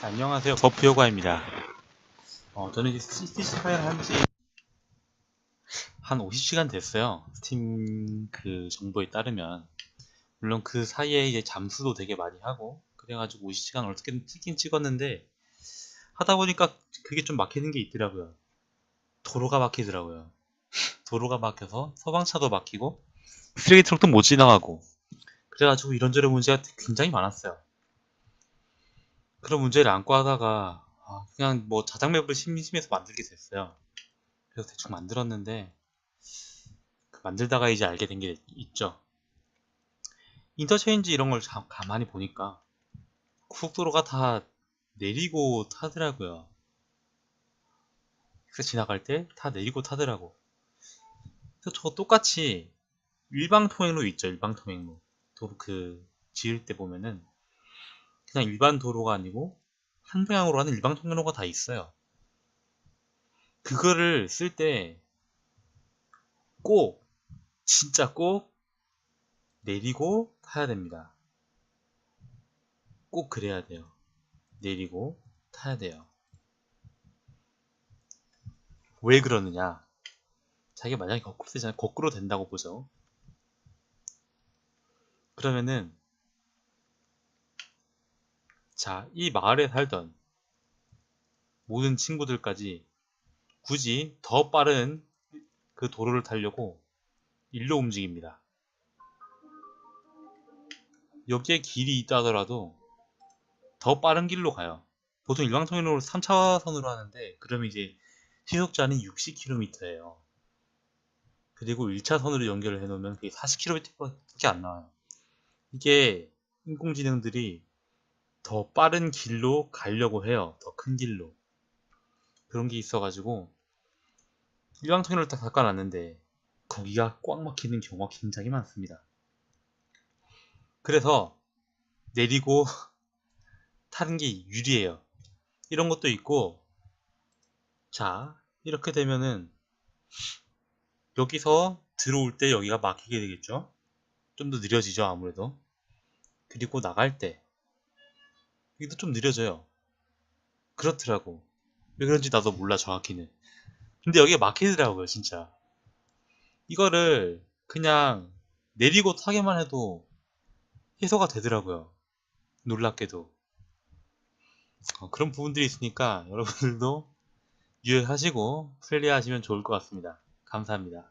안녕하세요. 버프요가입니다. 어, 저는 이제 CC 파일 한지 한 50시간 됐어요. 스팀 그 정보에 따르면. 물론 그 사이에 이제 잠수도 되게 많이 하고, 그래가지고 50시간 어떻게든 찍긴 찍었는데, 하다 보니까 그게 좀 막히는 게 있더라고요. 도로가 막히더라고요. 도로가 막혀서 소방차도 막히고, 쓰레기 트럭도 못 지나가고, 그래가지고 이런저런 문제가 굉장히 많았어요. 그런 문제를 안고 하다가 아, 그냥 뭐 자작맵을 심심해서 만들게 됐어요. 그래서 대충 만들었는데 그 만들다가 이제 알게 된 게 있죠. 인터체인지 이런 걸 자- 가만히 보니까 고속도로가 다 내리고 타더라고요. 그래서 지나갈 때 다 내리고 타더라고. 그래서 저거 똑같이 일방통행로 있죠. 일방통행로. 도로 그 지을 때 보면은 그냥 일반 도로가 아니고 한 방향으로 하는 일방 통로가 다 있어요. 그거를 쓸 때 꼭 진짜 꼭 내리고 타야 됩니다. 꼭 그래야 돼요. 내리고 타야 돼요. 왜 그러느냐? 자기가 만약에 거꾸로 되잖아요. 거꾸로 된다고 보죠. 그러면은 자, 이 마을에 살던 모든 친구들까지 굳이 더 빠른 그 도로를 타려고 일로 움직입니다. 여기에 길이 있다 하더라도 더 빠른 길로 가요. 보통 일방통행로를 3차선으로 하는데 그러면 이제 시속자는 60km예요. 그리고 1차선으로 연결을 해놓으면 그게 40km밖에 안 나와요. 이게 인工지능들이 더 빠른 길로 가려고 해요. 더 큰 길로. 그런 게 있어가지고 일방통행로를 딱 닦아놨는데 거기가 꽉 막히는 경우가 굉장히 많습니다. 그래서 내리고 타는 게 유리해요. 이런 것도 있고 자 이렇게 되면은 여기서 들어올 때 여기가 막히게 되겠죠. 좀 더 느려지죠 아무래도. 그리고 나갈 때 여기도 좀 느려져요. 그렇더라고. 왜 그런지 나도 몰라, 정확히는. 근데 여기가 막히더라고요, 진짜. 이거를 그냥 내리고 타기만 해도 해소가 되더라고요. 놀랍게도. 어, 그런 부분들이 있으니까 여러분들도 유의하시고 플레이 하시면 좋을 것 같습니다. 감사합니다.